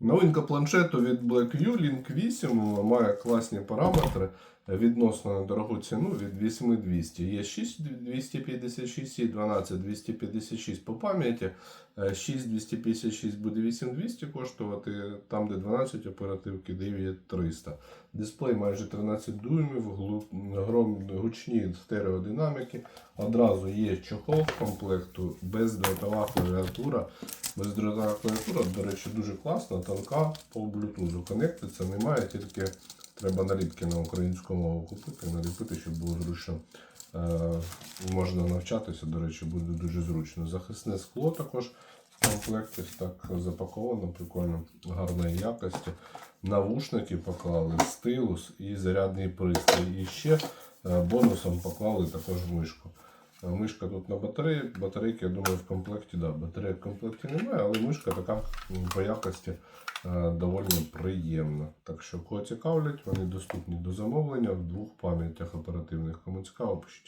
Новинка планшету від BlackView Link 8 має класні параметри відносно на дорогу ціну від 8200. Є 6256 і 12256 по пам'яті. Е, 6256 буде 8200 коштувати, там де 12 оперативки 9300. Дисплей майже 13 дюймів, гучні стереодинаміки. Одразу є чохол комплекту, бездротова клавіатура. Бездротова клавіатура, до речі, дуже класна, тонка по Bluetooth. Конектиться немає, тільки треба наліпки на українську мову купити, наліпити, щоб було зручно. Е, можна навчатися, до речі, буде дуже зручно. Захисне скло також в комплекті так запаковано, прикольно, гарної якості. Навушники поклали, стилус і зарядний пристрій. І ще е, бонусом поклали також мишку. Е, Мишка тут на батареї, батарейки, я думаю, в комплекті, да, батареї в комплекті немає, але мишка така по якості е, доволі приємна. Так що, кого цікавлять, вони доступні до замовлення в двох пам'ятях оперативних. Кому цікаво, пишіть.